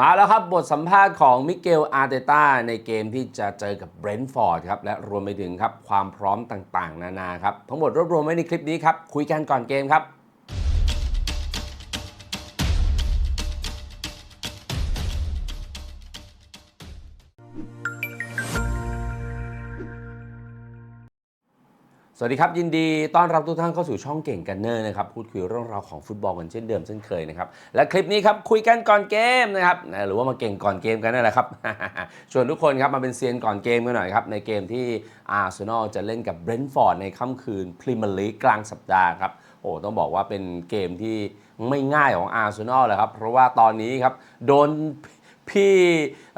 มาแล้วครับ บทสัมภาษณ์ของมิเกลอาร์เตต้าในเกมที่จะเจอกับเบรนท์ฟอร์ดครับ และรวมไปถึงครับความพร้อมต่างๆ นานาครับ ทั้งหมดรวบรวมไว้ในคลิปนี้ครับ คุยกันก่อนเกมครับ สวัสดีครับ ยินดีต้อนรับทุกท่านเข้าสู่ช่องเก่งกันเนอร์นะครับพูดคุยเรื่องราวของฟุตบอลกันเช่นเดิมเช่นเคยนะครับและคลิปนี้ครับคุยกันก่อนเกมนะครับหรือว่ามาเก่งก่อนเกมกันนั่นแหละครับ ชวนทุกคนครับมาเป็นเซียนก่อนเกมกันหน่อยครับในเกมที่อาร์เซนอลจะเล่นกับเบรนท์ฟอร์ดในค่ำคืนพรีเมียร์ลีกกลางสัปดาห์ครับโอ้ต้องบอกว่าเป็นเกมที่ไม่ง่ายของอาร์เซนอลเลยครับเพราะว่าตอนนี้ครับโดนพ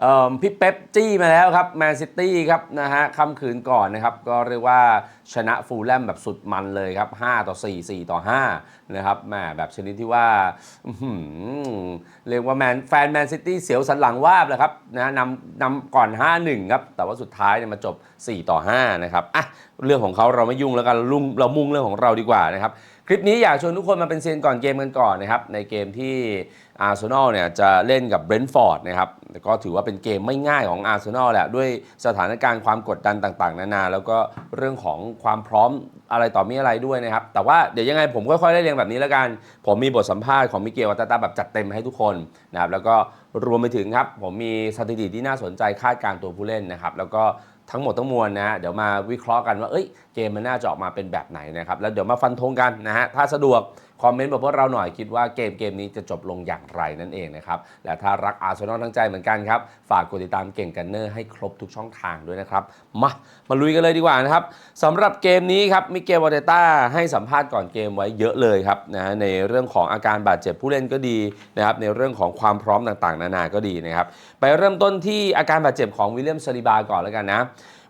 เอิ่พี่เป๊ปจี้มาแล้วครับแมนซิตี้ครับนะฮะค่ำคืนก่อนนะครับ ก็เรียกว่าชนะฟูลแลมแบบสุดมันเลยครับ 5 ต่อ 4 4 ต่อ 5 นะครับแหมแบบชนิดที่ว่าเรียกว่าแมนแฟนแมนซิตี้เสียวสันหลังวาบเลยครับนะนำนำก่อน 5-1 ครับ แต่ว่าสุดท้ายเนี่ยมาจบ 4 ต่อ 5 นะครับอะเรื่องของเขาเราไม่ยุ่งแล้วกันเราลุ่งเรามุ่งเรื่องของเราดีกว่านะครับ คลิปนี้อยากชวนทุกคนมาเป็นเซียนก่อนเกมกันก่อนนะครับในเกมที่ อาร์เซนอลเนี่ยจะเล่นกับเบรนท์ฟอร์ดนะครับแต่ก็ถือว่าเป็นเกมไม่ง่ายของอาร์เซนอลแหละด้วยสถานการณ์ความกดดันต่างๆ นานา แล้วก็เรื่องของความพร้อมอะไรต่อมีอะไรด้วยนะครับ แต่ว่าเดี๋ยวยังไงผมค่อยๆได้เรียงแบบนี้แล้วกัน ผมมีบทสัมภาษณ์ของมิเกลวัตตาแบบจัดเต็มให้ทุกคนนะครับแล้วก็รวมไปถึงครับ ผมมีสถิติที่น่าสนใจคาดการ์ตัวผู้เล่นนะครับแล้วก็ทั้งหมดทั้งมวลนะฮะเดี๋ยวมาวิเคราะห์กันว่าเอ้ยเกมมันน่าจะออกมาเป็นแบบไหนนะครับแล้วเดี๋ยวมาฟันธงกันนะฮะถ้าสะดวก คอมเมนต์บอกพวกเราหน่อยคิดว่าเกมเกมนี้จะจบลงอย่างไรนั่นเองนะครับและถ้ารักอาร์เซนอลทั้งใจเหมือนกันครับ ฝากกดติดตามเก่งกันเนอร์ให้ครบทุกช่องทางด้วยนะครับ มามาลุยกันเลยดีกว่านะครับสำหรับเกมนี้ครับมิเกลวาเตต้าให้สัมภาษณ์ก่อนเกมไว้เยอะเลยครับนะในเรื่องของอาการบาดเจ็บผู้เล่นก็ดีนะครับในเรื่องของความพร้อมต่างๆ นานาก็ดีนะครับไปเริ่มต้นที่อาการบาดเจ็บของวิลเลียมซาลิบาก่อนแล้วกันนะ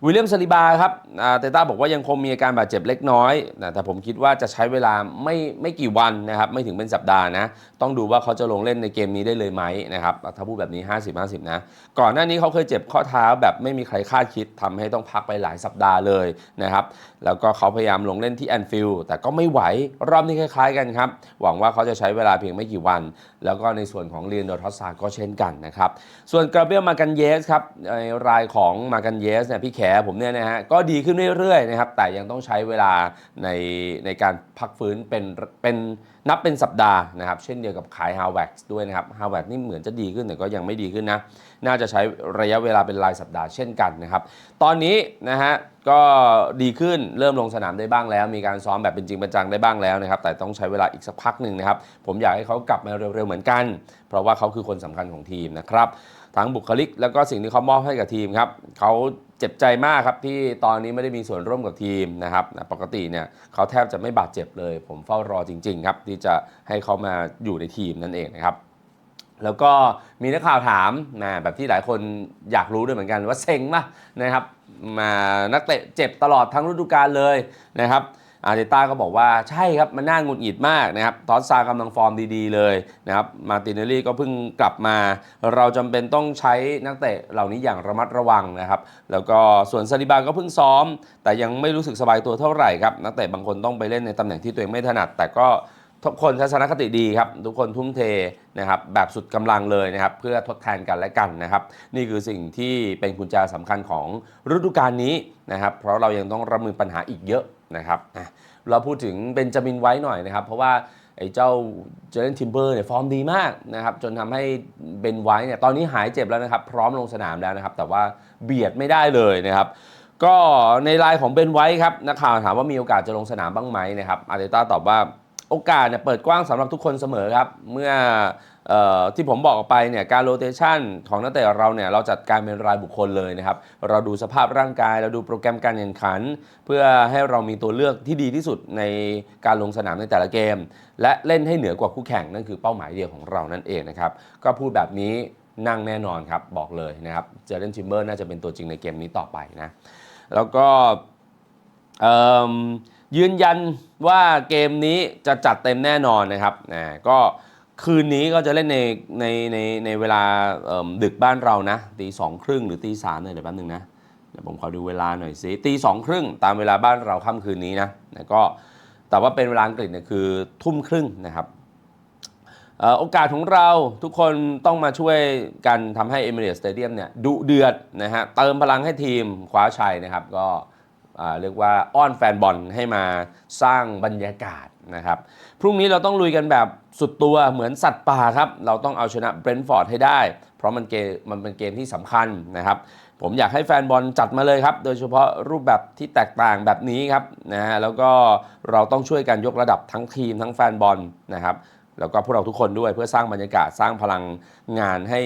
วิลเลียมซาลิบาครับเตต้าบอกว่ายังคงมีอาการบาดเจ็บเล็กน้อยนะแต่ผมคิดว่าจะใช้เวลาไม่ไม่กี่วันนะครับไม่ถึงเป็นสัปดาห์นะต้องดูว่าเขาจะลงเล่นในเกมนี้ได้เลยไหมนะครับถ้าพูดแบบนี้ 50-50 นะ ก่อนหน้านี้เขาเคยเจ็บข้อเท้าแบบไม่มีใครคาดคิดทำให้ต้องพักไปหลายสัปดาห์เลยนะครับแล้วก็เขาพยายามลงเล่นที่แอนฟิลด์แต่ก็ไม่ไหวรอบนี้คล้าย ๆ กันครับ หวังว่าเขาจะใช้เวลาเพียงไม่กี่วัน แล้วก็ในส่วนของเรียนโดทอสซาก็เช่นกันนะครับส่วนกราเบียลมากันเยสครับในรายของมากันเยสเนี่ยพี่แขผมเนี่ยนะฮะก็ดีขึ้นเรื่อยๆนะครับแต่ยังต้องใช้เวลาในในการพักฟื้นเป็นเป็นนับเป็นสัปดาห์นะครับเช่นเดียวกับขายฮาวเวิร์กด้วยนะครับฮาวเวิร์กนี่เหมือนจะดีขึ้นแต่ก็ยังไม่ดีขึ้นนะน่าจะใช้ระยะเวลาเป็นรายสัปดาห์เช่นกันนะครับตอนนี้นะฮะก็ดีขึ้นเริ่มลงสนามได้บ้างแล้ว มีการซ้อมแบบเป็นจริงเป็นจังได้บ้างแล้วนะครับแต่ต้องใช้เวลาอีกสักพักหนึ่งนะครับผมอยากให้เขากลับมาเร็วๆเหมือนกัน เพราะว่าเขาคือคนสำคัญของทีมนะครับทั้งบุคลิกแล้วก็สิ่งที่เขามอบให้กับทีมครับเขา เจ็บใจมากครับที่ตอนนี้ไม่ได้มีส่วนร่วมกับทีมนะครับปกติเนี่ยเขาแทบจะไม่บาดเจ็บเลย ผมเฝ้ารอจริง ๆ ครับ ที่จะให้เขามาอยู่ในทีมนั่นเองนะครับแล้วก็มีนักข่าวถามนะแบบที่หลายคนอยากรู้ด้วยเหมือนกันว่าเซ็งป่ะนะครับมานักเตะเจ็บตลอดทั้งฤดูกาลเลยนะครับ อาร์เตต้าก็บอกว่าใช่ครับ มันน่างุนหงิดมากนะครับทอสซากำลังฟอร์มดีๆเลยนะครับมาตินเนลลี่ก็เพิ่งกลับมา เราจำเป็นต้องใช้นักเตะเหล่านี้อย่างระมัดระวังนะครับ แล้วก็ส่วนซาลิบาก็เพิ่งซ้อม แต่ยังไม่รู้สึกสบายตัวเท่าไหร่ครับนักเตะบางคนต้องไปเล่นในตำแหน่งที่ตัวเองไม่ถนัด แต่ก็ ทุกคนทัศนคติดีครับ ทุกคนทุ่มเทนะครับแบบสุดกำลังเลยนะครับ เพื่อทดแทนกันและกันนะครับ นี่คือสิ่งที่เป็นกุญแจสำคัญของฤดูกาลนี้นะครับ เพราะเรายังต้องรับมือปัญหาอีกเยอะนะครับเราพูดถึงเบนจามินไว้หน่อยนะครับ เพราะว่าไอ้เจ้าเจเลนทิมเบอร์เนี่ยฟอร์มดีมากนะครับ จนทำให้เบนไว้เนี่ยตอนนี้หายเจ็บแล้วนะครับ พร้อมลงสนามแล้วนะครับ แต่ว่าเบียดไม่ได้เลยนะครับก็ในไลน์ของเบนไว้ครับนักข่าวถามว่ามีโอกาสจะลงสนามบ้างไหมนะครับอาร์เตต้าตอบว่า โอกาสเนี่ยเปิดกว้างสำหรับทุกคนเสมอครับ เมื่อออที่ผมบอกไปเนี่ยการโรเตชันของนักเตะเราเนี่ยเราจัดการเป็นรายบุคคลเลยนะครับ เราดูสภาพร่างกาย เราดูโปรแกรมการแข่งขัน เพื่อให้เรามีตัวเลือกที่ดีที่สุดในการลงสนามในแต่ละเกม และเล่นให้เหนือกว่าคู่แข่งนั่นคือเป้าหมายเดียวของเรานั่นเองนะครับก็พูดแบบนี้นั่งแน่นอนครับบอกเลยนะครับเจเรนชิมเบอร์น่าจะเป็นตัวจริงในเกมนี้ต่อไปนะแล้วก็เอิ่ม ยืนยันว่าเกมนี้จะจัดเต็มแน่นอนนะครับนะก็คืนนี้ก็จะเล่นในในในในเวลาดึกบ้านเรานะตีสองครึ่งหรือตีสามเนี่ยเดี๋ยวแป๊บนึงนะเดี๋ยวผมขอดูเวลาหน่อยสิตีสองครึ่งตามเวลาบ้านเราค่ำคืนนี้นะนะก็แต่ว่าเป็นเวลาอังกฤษเนี่ยคือทุ่มครึ่งนะครับโอกาสของเราทุกคนต้องมาช่วยกันทำให้ Emirates Stadium เนี่ยดุเดือดนะฮะเติมพลังให้ทีมคว้าชัยนะครับก็ เรียกว่าอ้อนแฟนบอลให้มาสร้างบรรยากาศนะครับพรุ่งนี้เราต้องลุยกันแบบสุดตัวเหมือนสัตว์ป่าครับเราต้องเอาชนะเบรนท์ฟอร์ดให้ได้ เพราะมันเกมมันเป็นเกมที่สำคัญนะครับผมอยากให้แฟนบอลจัดมาเลยครับ โดยเฉพาะรูปแบบที่แตกต่างแบบนี้ครับนะฮะแล้วก็เราต้องช่วยกันยกระดับทั้งทีมทั้งแฟนบอลนะครับแล้วก็พวกเราทุกคนด้วยเพื่อสร้างบรรยากาศสร้างพลังงานให้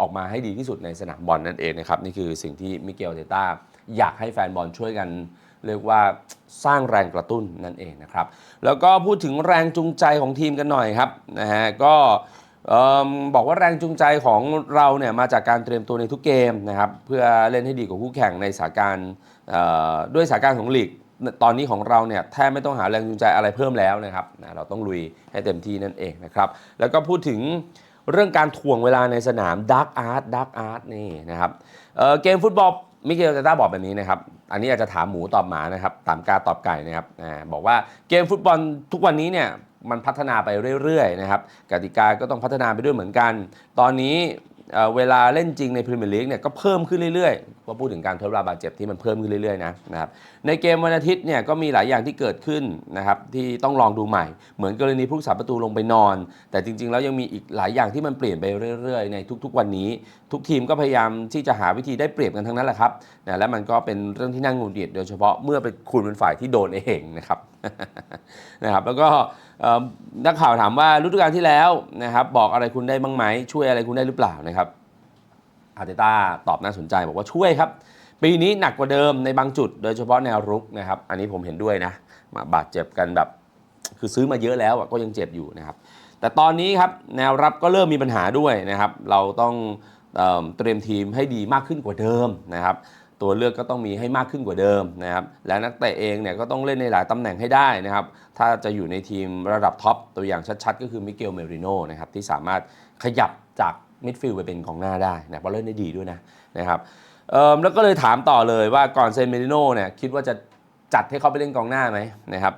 ออกมาให้ดีที่สุดในสนามบอลนั่นเองนะครับนี่คือสิ่งที่มิเกลเตต้า อยากให้แฟนบอลช่วยกันเรียกว่าสร้างแรงกระตุ้นนั่นเองนะครับ แล้วก็พูดถึงแรงจูงใจของทีมกันหน่อยครับนะฮะก็บอกว่าแรงจูงใจของเราเนี่ยมาจากการเตรียมตัวในทุกเกมนะครับเพื่อเล่นให้ดีกว่าคู่แข่งในสถานการณ์ด้วยสถานการณ์ของลีกตอนนี้ของเราเนี่ยแทบไม่ต้องหาแรงจูงใจอะไรเพิ่มแล้วนะครับนะเราต้องลุยให้เต็มที่นั่นเองนะครับแล้วก็พูดถึงเรื่องการถ่วงเวลาในสนามดักอาร์ตดักอาร์ตนี่นะครับเเกมฟุตบอล มิเกลเตต้าบอกแบบนี้นะครับ อันนี้อาจจะถามหมูตอบหมานะครับตามกาตอบไก่นะครับอ่าบอกว่าเกมฟุตบอลทุกวันนี้เนี่ยมันพัฒนาไปเรื่อยๆนะครับ กติกาก็ต้องพัฒนาไปด้วยเหมือนกัน ตอนนี้ เเวลาเล่นจริงในพรีเมียร์ลีกเนี่ยก็เพิ่มขึ้นเรื่อยๆว่าพูดถึงการทดเวลาบาดเจ็บที่มันเพิ่มขึ้นเรื่อยๆนะนะครับในเกมวันอาทิตย์เนี่ยก็มีหลายอย่างที่เกิดขึ้นนะครับที่ต้องลองดูใหม่ เหมือนกรณีผู้รักษาประตูลงไปนอน แต่จริงๆแล้วยังมีอีกหลายอย่างที่มันเปลี่ยนไปเรื่อยๆ ในทุกๆวันนี้ ทุกทีมก็พยายามที่จะหาวิธีได้เปรียบกันทั้งนั้นแหละครับนะและมันก็เป็นเรื่องที่น่าหงุดหงิดโดยเฉพาะเมื่อเป็นคุณเป็นฝ่ายที่โดนเองนะครับ นะครับแล้วก็นักข่าวถามว่าฤดูกาลที่แล้วนะครับ บอกอะไรคุณได้บ้างไหมช่วยอะไรคุณได้หรือเปล่านะครับอาร์เตต้าตอบน่าสนใจบอกว่าช่วยครับ ปีนี้หนักกว่าเดิมในบางจุด โดยเฉพาะแนวรุกนะครับ อันนี้ผมเห็นด้วยนะมาบาดเจ็บกันแบบ คือซื้อมาเยอะแล้วก็ยังเจ็บอยู่นะครับ แต่ตอนนี้ครับแนวรับก็เริ่มมีปัญหาด้วยนะครับ เราต้องเตรียมทีมให้ดีมากขึ้นกว่าเดิมนะครับ ตัวเลือกก็ต้องมีให้มากขึ้นกว่าเดิมนะครับและนักเตะเองเนี่ยก็ต้องเล่นในหลายตำแหน่งให้ได้นะครับ ถ้าจะอยู่ในทีมระดับท็อปตัวอย่างชัดๆ ก็คือมิเกลเมริโนนะครับที่สามารถขยับจากมิดฟิลด์ไปเป็นกองหน้าได้นะเพราะเล่นได้ดีด้วยนะนะครับแล้วก็เลยถามต่อเลยว่าก่อนเซนเมริโนเนี่ยคิดว่าจะจัดให้เขาไปเล่นกองหน้าไหมนะครับ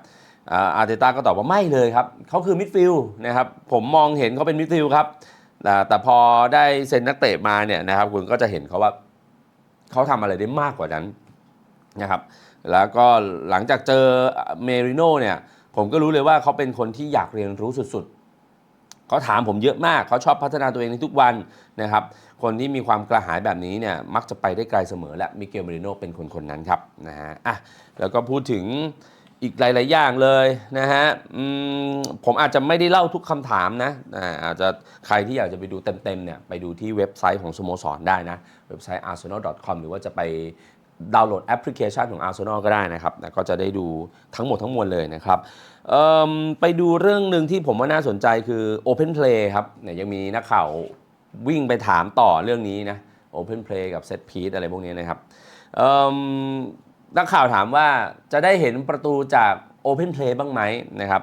อาร์เตต้าก็ตอบว่าไม่เลยครับเขาคือมิดฟิลด์นะครับผมมองเห็นเขาเป็นมิดฟิลด์ครับแต่พอได้เซ็นนักเตะมาเนี่ยนะครับคุณก็จะเห็นเขาว่า เขาทำอะไรได้มากกว่านั้นนะครับแล้วก็หลังจากเจอเมริโน่เนี่ยผมก็รู้เลยว่าเขาเป็นคนที่อยากเรียนรู้สุดๆ เขาถามผมเยอะมากเขาชอบพัฒนาตัวเองในทุกวันนะครับคนที่มีความกระหายแบบนี้เนี่ยมักจะไปได้ไกลเสมอและมิเกลเมริโนเป็นคนคนนั้นครับนะฮะอะแล้วก็พูดถึงอีกหลาย ๆ อย่างเลยนะฮะผมอาจจะไม่ได้เล่าทุกคำถามนะอาจจะใครที่อยากจะไปดูเต็ม ๆ เนี่ยไปดูที่เว็บไซต์ของสโมสรได้นะ เว็บไซต์ arsenal.com หรือว่าจะไปดาวน์โหลดแอปพลิเคชันของ Arsenal ก็ได้นะครับนะก็จะได้ดูทั้งหมดทั้งมวลเลยนะครับไปดูเรื่องหนึ่งที่ผมว่าน่าสนใจคือ Open Play ครับเนี่ยยังมีนักข่าววิ่งไปถามต่อเรื่องนี้นะ Open Play กับ Set Piece อะไรพวกนี้นะครับนักข่าวถามว่าจะได้เห็นประตูจาก Open Play บ้างไหมนะครับ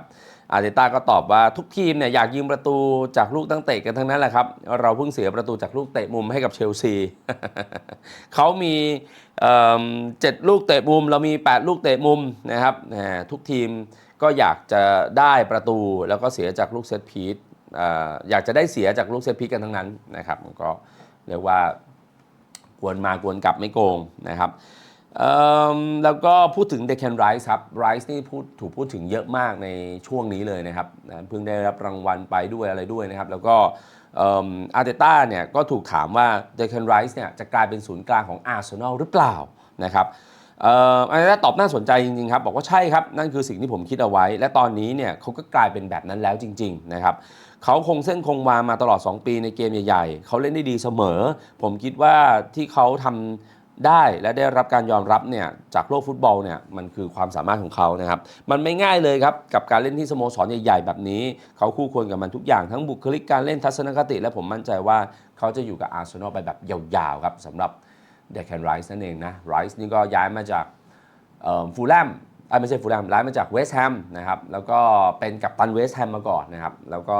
อาร์เตต้าก็ตอบว่าทุกทีมเนี่ยอยากยิงประตูจากลูกตั้งเตะกันทั้งนั้นแหละครับ เราเพิ่งเสียประตูจากลูกเตะมุมให้กับเชลซีเขามีเจ็ดลูกเตะมุม เรามี 8 ลูกเตะมุมนะครับทุกทีมก็อยากจะได้ประตูแล้วก็เสียจากลูกเซตพีทออยากจะได้เสียจากลูกเซตพีคกันทั้งนั้นนะครับก็เรียกว่ากวนมากวนกลับไม่โกงนะครับ แล้วก็พูดถึงเด c คนไรส์ครับไรส์นี่พูดถูกพูดถึงเยอะมากในช่วงนี้เลยนะครับนะเพิ่งได้รับรางวัลไปด้วยอะไรด้วยนะครับ แล้วก็อาร์เตต้าเนี่ยก็ถูกถามว่าเด c คนไรส์เนี่ยจะกลายเป็นศูนย์กลางของอาร์เซนอลหรือเปล่านะครับอาร์เตต้าตอบน่าสนใจจริงๆครับ บอกว่าใช่ครับ นั่นคือสิ่งที่ผมคิดเอาไว้ และตอนนี้เนี่ยเขาก็กลายเป็นแบบนั้นแล้วจริง ๆ นะครับเขาคงเส้นคงวามาตลอด 2 ปีในเกมใหญ่ ๆ เขาเล่นได้ดีเสมอ ผมคิดว่าที่เขาทำ ได้และได้รับการยอมรับเนี่ยจากโลกฟุตบอลเนี่ยมันคือความสามารถของเขานะครับ มันไม่ง่ายเลยครับ กับการเล่นที่สโมสรใหญ่ๆแบบนี้ เขาคู่ควรกับมันทุกอย่างทั้งบุคลิกการเล่นทัศนคติ และผมมั่นใจว่าเขาจะอยู่กับอาร์เซนอลไปแบบยาวๆครับสำหรับเดคแคนไรส์นั่นเองนะไรส์นี่ก็ย้ายมาจากฟูลแลมไม่ใช่ฟูลแลมย้ายมาจากเวสต์แฮมนะครับแล้วก็เป็นกัปตันเวสต์แฮมมาก่อนนะครับแล้วก็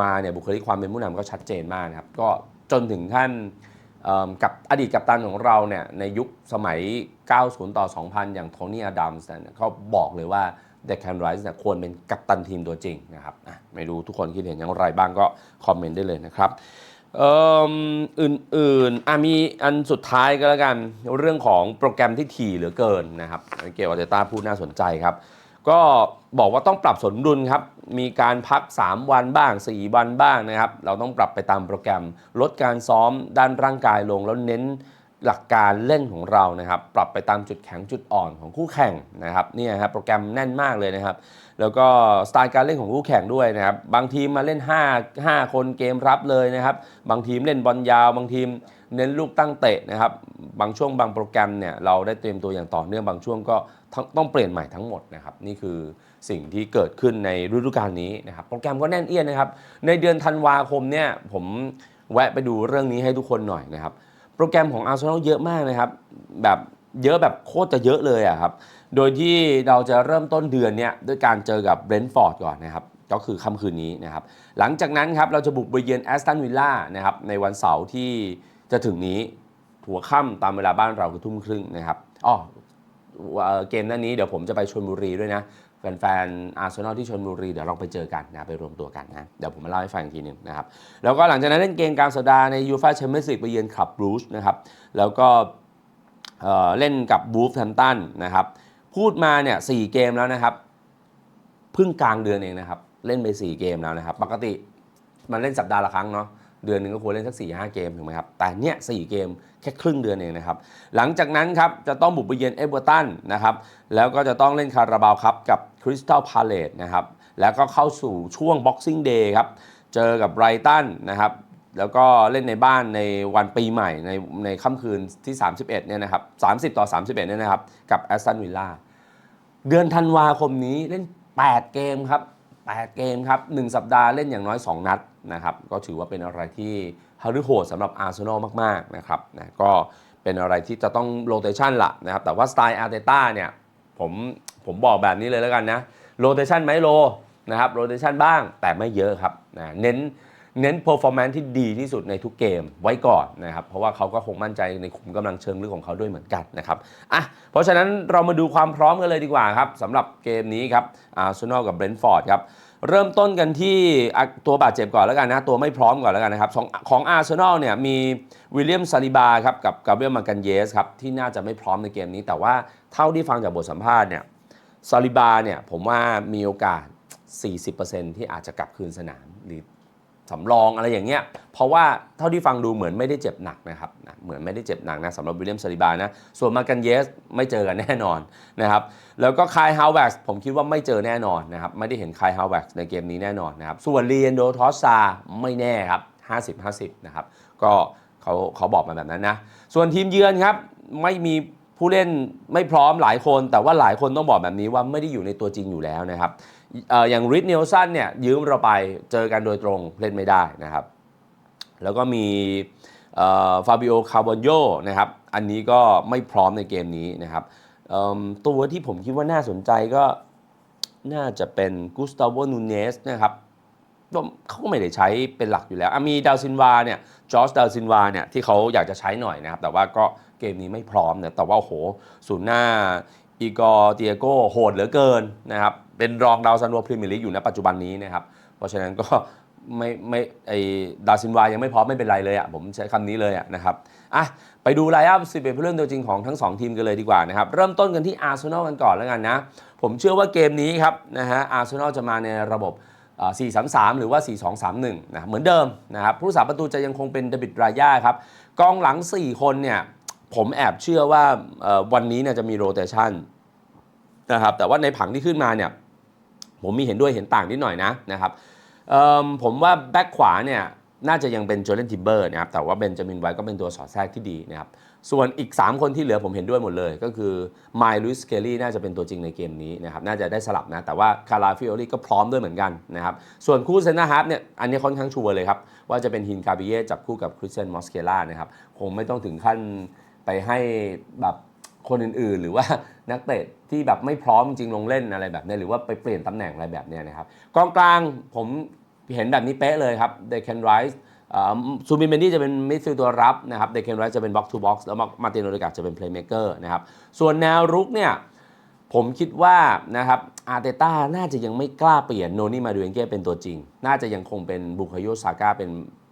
มาเนี่ยบุคลิกความเป็นผู้นำก็ชัดเจนมากนะครับก็จนถึงขั้น กับอดีตกัปตันของเราเนี่ยในยุคสมัย 90 ต่อ 2,000 อย่างโทนี่อดัมส์เนี่ยเขาบอกเลยว่าเด c แคนไรส์เนี่ยควรเป็นกัปตันทีมตัวจริงนะครับอะไม่รู้ทุกคนคิดเห็นอย่างไรบ้างก็คอมเมนต์ได้เลยนะครับอื่นๆอะมีอันสุดท้ายก็แล้วกัน เรื่องของโปรแกรมที่ถี่เหลือเกินนะครับเกี่ยวกับเดต้าพูดน่าสนใจครับ ก็บอกว่าต้องปรับสมดุลครับ มีการพัก 3 วันบ้าง 4 วันบ้างนะครับ เราต้องปรับไปตามโปรแกรม ลดการซ้อมด้านร่างกายลงแล้วเน้นหลักการเล่นของเรานะครับ ปรับไปตามจุดแข็งจุดอ่อนของคู่แข่งนะครับเนี่ยครับโปรแกรมแน่นมากเลยนะครับ แล้วก็สไตล์การเล่นของคู่แข่งด้วยนะครับ บางทีมมาเล่น 5 5 คนเกมรับเลยนะครับ บางทีมเล่นบอลยาว บางทีมเน้นลูกตั้งเตะนะครับ บางช่วงบางโปรแกรมเนี่ยเราได้เตรียมตัวอย่างต่อเนื่องบางช่วงก็ ต้องเปลี่ยนใหม่ทั้งหมดนะครับนี่คือสิ่งที่เกิดขึ้นในฤดูกาลนี้นะครับโปรแกรมก็แน่นเอียดนะครับ ในเดือนธันวาคมเนี่ยผมแวะไปดูเรื่องนี้ให้ทุกคนหน่อยนะครับ โปรแกรมของอาร์เซนอลเยอะมากนะครับ แบบเยอะแบบโคตรจะเยอะเลยอะครับ โดยที่เราจะเริ่มต้นเดือนเนี่ยด้วยการเจอกับเบรนท์ฟอร์ดก่อนนะครับ ก็คือค่ำคืนนี้นะครับ หลังจากนั้นครับเราจะบุกไปเยือนแอสตันวิลล่านะครับในวันเสาร์ที่จะถึงนี้หัวค่ำตามเวลาบ้านเราคือทุ่มครึ่งนะครับอ๋อ เกมนั้นนี้เดี๋ยวผมจะไปชลบุรีด้วยนะแฟนๆอาร์เซนอลที่ชลบุรีเดี๋ยวลองไปเจอกันนะไปรวมตัวกันนะเดี๋ยวผมมาเล่าให้ฟังอีกทีหนึ่งนะครับแล้วก็หลังจากนั้นเล่นเกมกลางสัปดาห์ในยูฟ่าแชมเปี้ยนส์ลีกไปเยือนคลับบรูชนะครับแล้วก็เอ่อเล่นกับบูฟแฮมตันนะครับพูดมาเนี่ยสเกมแล้วนะครับเพิ่งกลางเดือนเองนะครับเล่นไป 4 เกมแล้วนะครับ ปกติมันเล่นสัปดาห์ละครั้งเนาะ เดือนหนึ่งก็ควรเล่นสัก4ี่ห้าเกมถูกไหมครับ แต่เนี่ยสเกมแค่ครึ่งเดือนเองนะครับ หลังจากนั้นครับจะต้องบุกไปเยือนเอเวอร์ตันนะครับ แล้วก็จะต้องเล่นคาราบาวครับกับคริสตัลพาเลตนะครับ แล้วก็เข้าสู่ช่วง Boxing Day ครับ เจอกับไบรตันนะครับแล้วก็เล่นในบ้านในวันปีใหม่ในในค่ำคืนที่ 31เนี่ยนะครับ30 ต่อ 31เนี่ยนะครับ กับแอสตันวิลล่าเดือนธันวาคมนี้เล่น 8 เกมครับ 8 เกมครับ 1 สัปดาห์เล่นอย่างน้อย 2 นัดนะครับ ก็ถือว่าเป็นอะไรที่ฮารุโหดสำหรับอาร์เซนอลมาก ๆ นะครับนะก็เป็นอะไรที่จะต้องโรเตชันละนะครับ แต่ว่าสไตล์อาร์เตต้าเนี่ยผมผมบอกแบบนี้เลยแล้วกันนะโรเตชันไหมโลนะครับโรเตชันบ้างแต่ไม่เยอะครับนะเน้นเน้น performance ที่ดีที่สุดในทุกเกมไว้ก่อนนะครับ เพราะว่าเขาก็คงมั่นใจในขุมกำลังเชิงลึกของเขาด้วยเหมือนกันนะครับอะเพราะฉะนั้นเรามาดูความพร้อมกันเลยดีกว่าครับสำหรับเกมนี้ครับอาร์เซนอลกับเบรนท์ฟอร์ดครับ เริ่มต้นกันที่ตัวบาดเจ็บก่อนแล้วกันนะตัวไม่พร้อมก่อนแล้วกันนะครับของของอาร์เซนอลเนี่ยมีวิลเลียมซาลิบาครับกับกาเบรียลมากันเยสครับที่น่าจะไม่พร้อมในเกมนี้ แต่ว่าเท่าที่ฟังจากบทสัมภาษณ์เนี่ยซาลิบาเนี่ยผมว่ามีโอกาส 40%ที่อาจจะกลับคืนสนามหรือ สำรองอะไรอย่างเงี้ย เพราะว่าเท่าที่ฟังดูเหมือนไม่ได้เจ็บหนักนะครับนะเหมือนไม่ได้เจ็บหนักนะสำหรับวิลเลียมซาลิบานะ ส่วนมากันเยสไม่เจอกันแน่นอนนะครับ แล้วก็คายฮาวเวกผมคิดว่าไม่เจอแน่นอนนะครับ ไม่ได้เห็นคายฮาวเวกในเกมนี้แน่นอนนะครับ ส่วนเรียนโดทอสซาไม่แน่ครับ 50-50 นะครับ ก็เขาเขาบอกมาแบบนั้นนะ ส่วนทีมเยือนครับไม่มีผู้เล่นไม่พร้อมหลายคน แต่ว่าหลายคนต้องบอกแบบนี้ว่าไม่ได้อยู่ในตัวจริงอยู่แล้วนะครับ อย่างริดเนลสันเนี่ยยืมเราไปเจอกันโดยตรงเล่นไม่ได้นะครับ แล้วก็มีฟาบิโอคาร์บอนโยนะครับอันนี้ก็ไม่พร้อมในเกมนี้นะครับตัวที่ผมคิดว่าน่าสนใจก็น่าจะเป็นกุสตาโวนูเนสนะครับเขาก็ไม่ได้ใช้เป็นหลักอยู่แล้วมีดาวซินวาเนี่ยจอร์จดาวซินวาเนี่ยที่เขาอยากจะใช้หน่อยนะครับ แต่ว่าก็เกมนี้ไม่พร้อมเนี่ยแต่ว่าโหศูนย์หน้าอีกอเตียโกโหดเหลือเกินนะครับ เป็นรองดาวซันโวพรีเมียร์ลีกอยู่ณปัจจุบันนี้นะครับ เพราะฉะนั้นก็ไม่ไม่ไอดาวซินวายังไม่พร้อมไม่เป็นไรเลยอะผมใช้คำนี้เลยอะนะครับอะไปดูไลน์อัพสิบเอ็ดผู้เล่นตัวจริงของทั้ง 2 ทีมกันเลยดีกว่านะครับ เริ่มต้นกันที่อาร์เซนอลกันก่อนแล้วกันนะ ผมเชื่อว่าเกมนี้ครับนะฮะอาร์เซนอลจะมาในระบบอ่อ4-3-3 หรือว่า 4-2-3-1 นะเหมือนเดิมนะครับผู้สาประตูจะยังคงเป็นเดวิดรายาครับกองหลัง 4 คนเนี่ยผมแอบเชื่อว่าเอ่อวันนี้เนี่ยจะมีโรเตชันนะครับแต่ว่าในผังที่ขึ้นมาเนี่ย ผมมีเห็นด้วยเห็นต่างนิดหน่อยนะนะครับผมว่าแบ็คขวาเนี่ยน่าจะยังเป็นโจเลนทิเบอร์นะครับแต่ว่าเบนจามินไว้ก็เป็นตัวสอดแทรกที่ดีนะครับส่วนอีก 3 คนที่เหลือผมเห็นด้วยหมดเลย ก็คือไมล์ลุสเคลลี่น่าจะเป็นตัวจริงในเกมนี้นะครับน่าจะได้สลับนะ แต่ว่าคาราฟิโอลี่ก็พร้อมด้วยเหมือนกันนะครับส่วนคู่เซนนาฮาร์ฟเนี่ยอันนี้ค่อนข้างชัวร์เลยครับ ว่าจะเป็นฮินกาบิเย่จับคู่กับคริสเตียนมอสเคล่านะครับคงไม่ต้องถึงขั้นไปให้แบบ คนอื่นๆ หรือว่านักเตะที่แบบไม่พร้อมจริงลงเล่นอะไรแบบนี้หรือว่าไปเปลี่ยนตำแหน่งอะไรแบบนี้นะครับกองกลางผมเห็นแบบนี้เป๊ะเลยครับเดค a นไรส์ซูบิเมนดี้จะเป็นมิดฟิลด์ตัวรับนะครับเดค a นไรส์จะเป็นบ็อกซ์ทูบ็อกซ์แล้วมาร์ตินโอเดกาจะเป็นเพลย์เม k เกอร์นะครับส่วนแนวรุกเนี่ยผมคิดว่านะครับอาร์เตต้าน่าจะยังไม่กล้าเปลี่ยนโนนี่มาดูเอนเก้เป็นตัวจริง น่าจะยังคงเป็นบุคโยซาก้าเป็น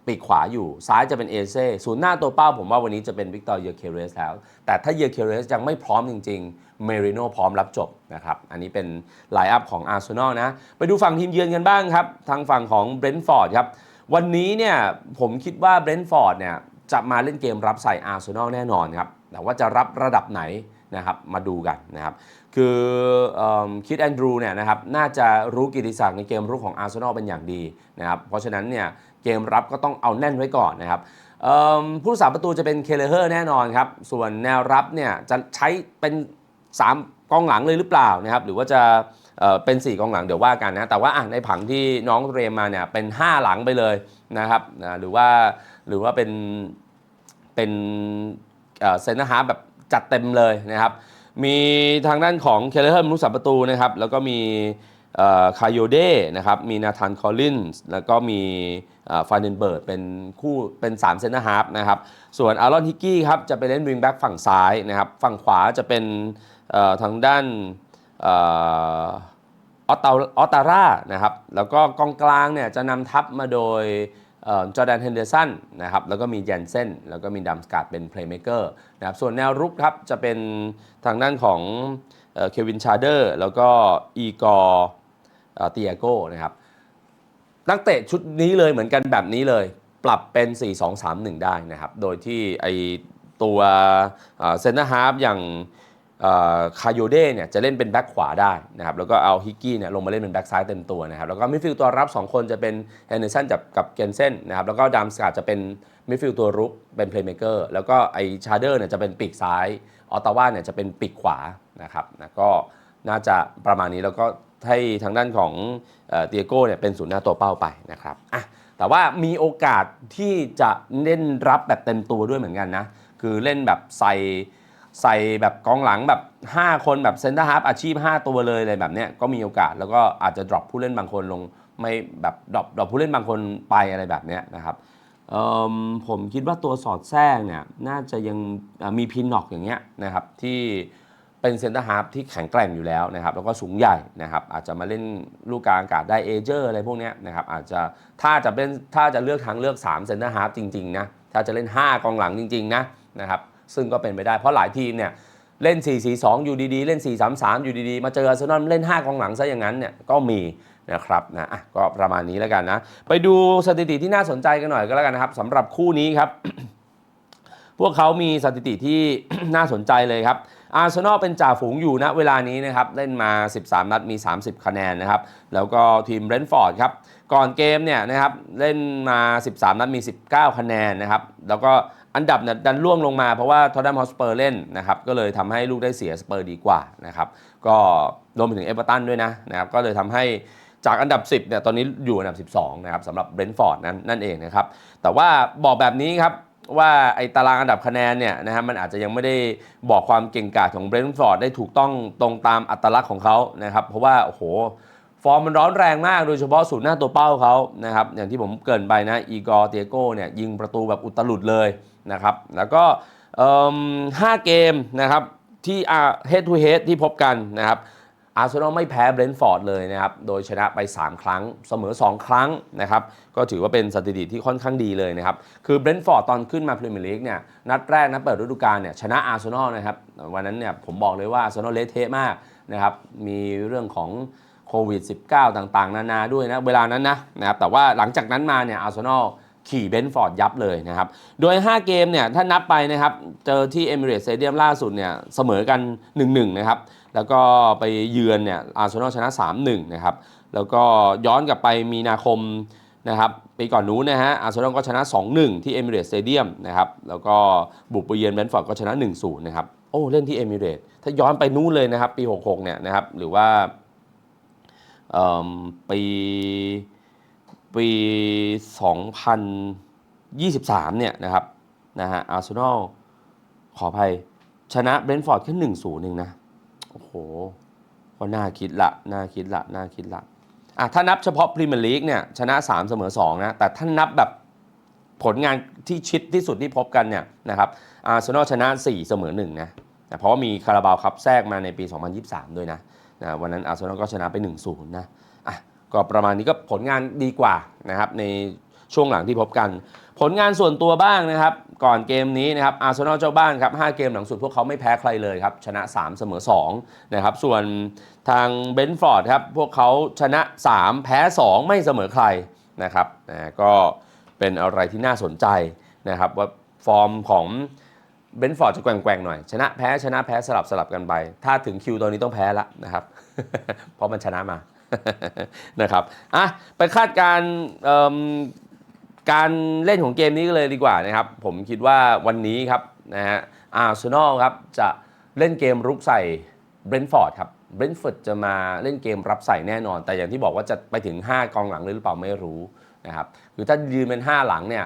ปีกขวาอยู่ ซ้ายจะเป็นเอเซ่ศูนย์หน้าตัวเป้าผมว่าวันนี้จะเป็นวิกตอร์เยเคเรสแล้ว แต่ถ้าเยเคเรสยังไม่พร้อมจริงๆเมริโนพร้อมรับจบนะครับ อันนี้เป็นไลน์อัพของอาร์เซนอลนะ ไปดูฝั่งทีมเยือนกันบ้างครับ ทางฝั่งของเบรนท์ฟอร์ดครับ วันนี้เนี่ยผมคิดว่าเบรนท์ฟอร์ดเนี่ยจะมาเล่นเกมรับใส่อาร์เซนอลแน่นอนครับ แต่ว่าจะรับระดับไหนนะครับมาดูกันนะครับ คือคิดแอนดรูเนี่ยนะครับน่าจะรู้กิติศักดิ์ในเกมรุกของอาร์เซนอลเป็นอย่างดีนะครับเพราะฉะนั้นเนี่ยเกมรับก็ต้องเอาแน่นไว้ก่อนนะครับผู้รักษาประตูจะเป็นเคเลเฮอร์แน่นอนครับ ส่วนแนวรับเนี่ยจะใช้เป็น 3กองหลังเลยหรือเปล่านะครับหรือว่าจะเเป็น 4 กองหลังเดี๋ยวว่ากันนะแต่ว่าในผังที่น้องเตรียมมาเนี่ยเป็น 5 หลังไปเลยนะครับนะหรือว่าหรือว่าเป็นเป็นเซนเตอร์ฮาร์แบบจัดเต็มเลยนะครับ มีทางด้านของเคเลเฮอร์มนุษย์ประตูนะครับ แล้วก็มีคาโยเดนะครับ มีนาธานคอลลินส์แล้วก็มีฟานเดนเบิร์ดเป็นคู่เป็น3เซนเตอร์ฮาร์ฟนะครับ ส่วนอารอนฮิกกี้ครับจะไปเล่นวิงแบ็กฝั่งซ้ายนะครับ ฝั่งขวาจะเป็นทางด้านออตาออตตาร่านะครับ แล้วก็กองกลางเนี่ยจะนำทัพมาโดย จอแดนเฮนเดอร์สันนะครับแล้วก็มีแจนเซนแล้วก็มีดัมสกัดเป็นเพลย์เม k เกอร์นะครับส่วนแนวรุกครับจะเป็นทางด้านของเควินชาร์เดอร์แล้วก็อีกอร์เตียโกนะครับนักเตะชุดนี้เลยเหมือนกันแบบนี้เลย ปรับเป็น 4-2-3-1 ได้นะครับ โดยที่ไอตัวเซนเตอร์ฮาร์ฟอย่าง คาโยเดเนี่ยจะเล่นเป็นแบ็คขวาได้นะครับแล้วก็เอาฮิกกี้เนี่ยลงมาเล่นเป็นแบ็คซ้ายเต็มตัวนะครับแล้วก็มิดฟิลด์ตัวรับ 2 คนจะเป็นแฮนเดอร์สันกับกับเกนเซนนะครับแล้วก็ดัมสกัดจะเป็นมิดฟิลด์ตัวรุกเป็นเพลย์เม k เกอร์แล้วก็ไอชาร์เดอร์เนี่ยจะเป็นปีกซ้ายออตตาวาเนี่ยจะเป็นปีกขวานะครับนะก็น่าจะประมาณนี้แล้วก็ให้ทางด้านของเตียโก้เนี่ยเป็นศูนย์หน้าตัวเป้าไปนะครับอะแต่ว่ามีโอกาสที่จะเล่นรับแบบเต็มตัวด้วยเหมือนกันนะคือเล่นแบบใส่ ใส่แบบกองหลังแบบ 5 คนแบบเซนเตอร์ฮาร์ฟอาชีพ 5 ตัวเลยอะไรแบบเนี้ยก็มีโอกาส แล้วก็อาจจะดรอปผู้เล่นบางคนลงไม่แบบดรอปดรอปผู้เล่นบางคนไปอะไรแบบเนี้ยนะครับผมคิดว่าตัวสอดแทรกเนี่ยน่าจะยังมีพินน็อกอย่างเงี้ยนะครับที่เป็นเซนเตอร์ฮาร์ฟที่แข็งแกร่งอยู่แล้วนะครับแล้วก็สูงใหญ่นะครับอาจจะมาเล่นลูกกลางอากาศได้เอเจอร์อะไรพวกเนี้ยนะครับอาจจะถ้าจะเป็นถ้าจะเลือกทางเลือก3เซนเตอร์ฮาร์ฟจริงๆนะถ้าจะเล่น 5 กองหลังจริงๆนะนะครับ ซึ่งก็เป็นไปได้เพราะหลายทีมเนี่ยเล่น 4-4-2 อยู่ดีๆ เล่น 4-3-3 อยู่ดีๆ มาเจออาร์เซนอลเล่น 5 กองหลังซะอย่างนั้นเนี่ยก็มีนะครับนะก็ประมาณนี้แล้วกันนะ ไปดูสถิติที่น่าสนใจกันหน่อยก็แล้วกันนะครับสำหรับคู่นี้ครับ พวกเขามีสถิติที่น่าสนใจเลยครับอาร์เซนอลเป็นจ่าฝูงอยู่ณเวลานี้นะครับ เล่นมา 13 นัดมี 30 คะแนนนะครับ แล้วก็ทีมเรนท์ฟอร์ดครับ ก่อนเกมเนี่ยนะครับ เล่นมา 13 นัดมี 19 คะแนนนะครับ แล้วก็ อันดับเนี่ยดันล่วงลงมาเพราะว่าทอ t แ n มฮอสเปอร์เล่นนะครับก็เลยทำให้ลูกได้เสียสเปอร์ดีกว่านะครับก็รวมไปถึงเอเวอร์ตันด้วยนะนะครับก็เลยทำให้จากอันดับ 10เนี่ยตอนนี้อยู่อันดับ 12นะครับสำหรับเบรนท์ฟอร์ดนั้นนั่นเองนะครับแต่ว่าบอกแบบนี้ครับว่าไอ้ตารางอันดับคะแนนเนี่ยนะฮะมันอาจจะยังไม่ได้บอกความเก่งกาจของเบรนท์ฟอร์ดได้ถูกต้องตรงตามอัตลักษณ์ของเขานะครับเพราะว่าโอ้โหฟอร์มมันร้อนแรงมากโดยเฉพาะศูนหน้าตัวเป้าเขานะครับอย่างที่ผมเกรินไปนะอีกอร์เตียโกเนี่ยยิงประตูแบบอุตลุดเลย นะครับ แล้วก็ห้าเกมนะครับที่เฮดทูเฮดที่พบกันนะครับอาร์เซนอลไม่แพ้เบรนท์ฟอร์ดเลยนะครับ โดยชนะไป 3 ครั้งเสมอ 2 ครั้งนะครับ ก็ถือว่าเป็นสถิติที่ค่อนข้างดีเลยนะครับ คือเบรนท์ฟอร์ดตอนขึ้นมาพรีเมียร์ลีกเนี่ยนัดแรกนัดเปิดฤดูกาลเนี่ยชนะอาร์เซนอลนะครับ วันนั้นเนี่ยผมบอกเลยว่าอาร์เซนอลเละเทะมากนะครับ มีเรื่องของโควิด -19 ต่างๆ นานาด้วยนะ เวลานั้นนะนะครับ แต่ว่าหลังจากนั้นมาเนี่ยอาร์เซนอล ขี่เบนฟอร์ดยับเลยนะครับ โดย 5 เกมเนี่ยถ้านับไปนะครับ เจอที่เอมิเรตสเตเดียมล่าสุดเนี่ยเสมอกัน 1-1 นะครับ แล้วก็ไปเยือนเนี่ยอาร์เซนอลชนะ 3-1 นะครับ แล้วก็ย้อนกลับไปมีนาคมนะครับปีก่อนนู้นนะฮะอาร์เซนอลก็ชนะ 2-1 ที่เอมิเรตสเตเดียมนะครับ แล้วก็บุกไปเยือนเบนฟอร์ดก็ชนะ 1-0 นะครับ โอ้เล่นที่เอมิเรตถ้าย้อนไปนู้นเลยนะครับปี 66 เนี่ยนะครับหรือว่าปี ปี 2023 เนี่ยนะครับนะฮะอาร์เซนอลขออภัย ชนะเบรนท์ฟอร์ดแค่หนึ่งศูนย์เองนะ โอ้โห ก็น่าคิดละ น่าคิดละ น่าคิดละอะถ้านับเฉพาะพรีเมียร์ลีกเนี่ยชนะ 3 เสมอ 2 นะ แต่ถ้านับแบบผลงานที่ชิดที่สุดที่พบกันเนี่ยนะครับอาร์เซนอลชนะ 4 เสมอ 1 นะแต่เพราะว่ามีคาราบาวคัพแทรกมาในปี 2023 ด้วยนะนะ วันนั้นอาร์เซนอลก็ชนะไป 1-0 นะ ก็ประมาณนี้ก็ผลงานดีกว่านะครับในช่วงหลังที่พบกัน ผลงานส่วนตัวบ้างนะครับ ก่อนเกมนี้นะครับอาร์เซนอลเจ้าบ้านครับ5เกมหลังสุดพวกเขาไม่แพ้ใครเลยครับ ชนะ 3 เสมอ2นะครับส่วนทางเบนฟอร์ดครับ พวกเขาชนะ 3 แพ้ 2 ไม่เสมอใครนะครับนะก็เป็นอะไรที่น่าสนใจนะครับว่าฟอร์มของเบนฟอร์ดจะแกว่งๆหน่อย ชนะแพ้ชนะแพ้สลับสลับกันไป ถ้าถึงคิวตอนนี้ต้องแพ้ละนะครับ เพราะมันชนะมา นะครับอะไปคาดการการเล่นของเกมนี้ก็เลยดีกว่านะครับ ผมคิดว่าวันนี้ครับนะฮะอาร์เซนอลครับจะเล่นเกมรุกใส่เบรนท์ฟอร์ดครับเบรนท์ฟอร์ดจะมาเล่นเกมรับใส่แน่นอน แต่อย่างที่บอกว่าจะไปถึง 5 กองหลังเลยหรือเปล่าไม่รู้นะครับคือถ้ายืนเป็น 5 หลังเนี่ย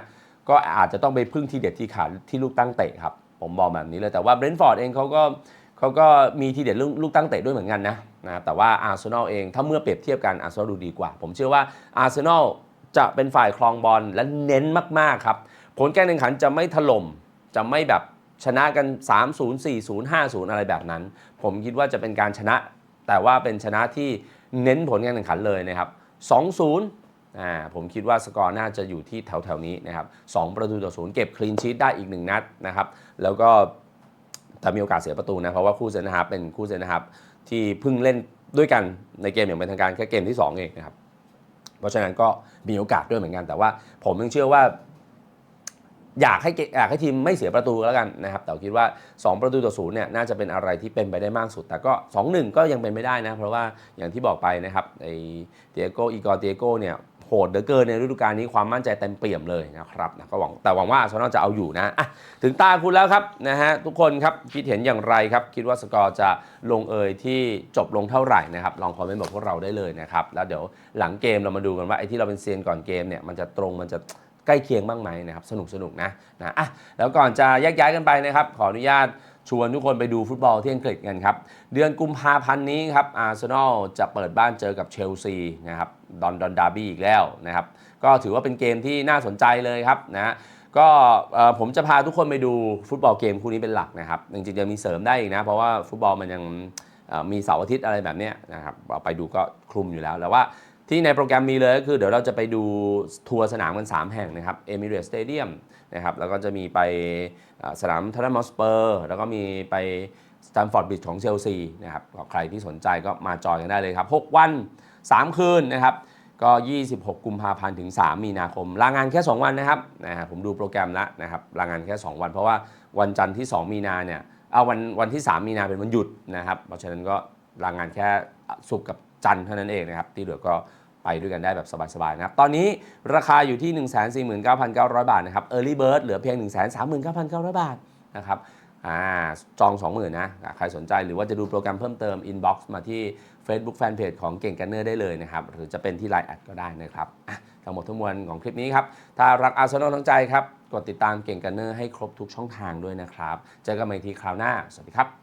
ก็อาจจะต้องไปพึ่งที่เด็ดที่ขาดที่ลูกตั้งเตะครับ ผมบอกแบบนี้เลยแต่ว่าเบรนท์ฟอร์ดเองเขาก็ เขาก็มีทีเด็ดลูกตั้งเตะด้วยเหมือนกันนะนะแต่ว่าอาร์เซนอลเองถ้าเมื่อเปรียบเทียบกันอาร์เซนอลดูดีกว่า ผมเชื่อว่าอาร์เซนอลจะเป็นฝ่ายครองบอลและเน้นมากๆครับ ผลการแข่งขันจะไม่ถล่มจะไม่แบบชนะกัน 3 0 4 0 5 0 อะไรแบบนั้น ผมคิดว่าจะเป็นการชนะ แต่ว่าเป็นชนะที่เน้นผลการแข่งขันเลยนะครับ 2 0อ่าผมคิดว่าสกอร์น่าจะอยู่ที่แถวๆนี้นะครับ 2 ประตูต่อศูนย์เก็บคลีนชีตได้อีก 1 นัดนะครับ แล้วก็ แต่มีโอกาสเสียประตูนะ เพราะว่าคู่เซนนะครับเป็นคู่เซนนะครับที่เพิ่งเล่นด้วยกันในเกมอย่างเป็นทางการแค่เกมที่ 2 เองนะครับ เพราะฉะนั้นก็มีโอกาสด้วยเหมือนกัน แต่ว่าผมยังเชื่อว่า อยากให้อยากให้ทีมไม่เสียประตูแล้วกันนะครับ แต่คิดว่า 2 ประตูต่อศูนย์เนี่ยน่าจะเป็นอะไรที่เป็นไปได้มากสุด แต่ก็ 2-1 ก็ยังเป็นไม่ได้นะ เพราะว่าอย่างที่บอกไปนะครับไอเตียโกอีกอเตียโกเนี่ย โหดเหลือเกินในฤดูกาลนี้ความมั่นใจเต็มเปี่ยมเลยนะครับนะก็หวังแต่หวังว่าอาร์เซนอลจะเอาอยู่นะะถึงตาคุณแล้วครับนะฮะทุกคนครับคิดเห็นอย่างไรครับคิดว่าสกอร์จะลงเอยที่จบลงเท่าไหร่นะครับลองคอมเมนต์บอกพวกเราได้เลยนะครับแล้วเดี๋ยวหลังเกมเรามาดูกันว่าไอ้ที่เราเป็นเซียนก่อนเกมเนี่ยมันจะตรงมันจะใกล้เคียงบ้างไหมนะครับสนุกสนุกนะนะอะแล้วก่อนจะแยกย้ายกันไปนะครับ ขออนุญาตชวนทุกคนไปดูฟุตบอลที่อังกฤษกันครับ เดือนกุมภาพันธ์นี้ครับอาร์เซนอลจะเปิดบ้านเจอกับเชลซีนะครับ ดอนดอนดาร์บี้อีกแล้วนะครับ ก็ถือว่าเป็นเกมที่น่าสนใจเลยครับนะก็ผมจะพาทุกคนไปดูฟุตบอลเกมคู่นี้เป็นหลักนะครับจริงๆจะมีเสริมได้อีกนะ เพราะว่าฟุตบอลมันยังมีเสาร์อาทิตย์อะไรแบบนี้นะครับเราไปดูก็คลุมอยู่แล้วแล้วว่าที่ในโปรแกรมมีเลยก็คือเดี๋ยวเราจะไปดูทัวร์สนามกัน 3 แห่งนะครับเอมิเรตสเตเดียมนะครับแล้วก็จะมีไปสนามทัตมอสเปอร์แล้วก็มีไปสแตมฟอร์ดบริดจ์ของเชลซีนะครับใครที่สนใจก็มาจอยกันได้เลยครับ 6 วัน 3 คืนนะครับก็ 26 กุมภาพันธ์ถึง 3 มีนาคม ลางานแค่ 2 วันนะครับนะฮะผมดูโปรแกรมแล้วนะครับลางานแค่ 2 วัน เพราะว่าวันจันทร์ที่ 2 มีนาเนี่ยเอาวันวันที่ 3 มีนาเป็นวันหยุดนะครับ เพราะฉะนั้นก็ลางานแค่ศุกกับจันทร์เท่านั้นเองนะครับ ที่เหลือก็ไปด้วยกันได้แบบสบายๆนะครับ ตอนนี้ราคาอยู่ที่ 149,900 บาทนะครับ Early Bird เหลือเพียง 139,900 บาทนะครับ อ่าจอง 20,000นะอะใครสนใจหรือว่าจะดูโปรแกรมเพิ่มเติม Inbox มาที่ Facebook Fanpage ของเก่งกันเนอร์ได้เลยนะครับ หรือจะเป็นที่ Line แอดก็ได้นะครับทั้งหมดทั้งมวลของคลิปนี้ครับ ถ้ารักอาร์เซนอลทั้งใจครับ กดติดตามเก่งกันเนอร์ให้ครบทุกช่องทางด้วยนะครับ เจอกันใหม่ทีคราวหน้า สวัสดีครับ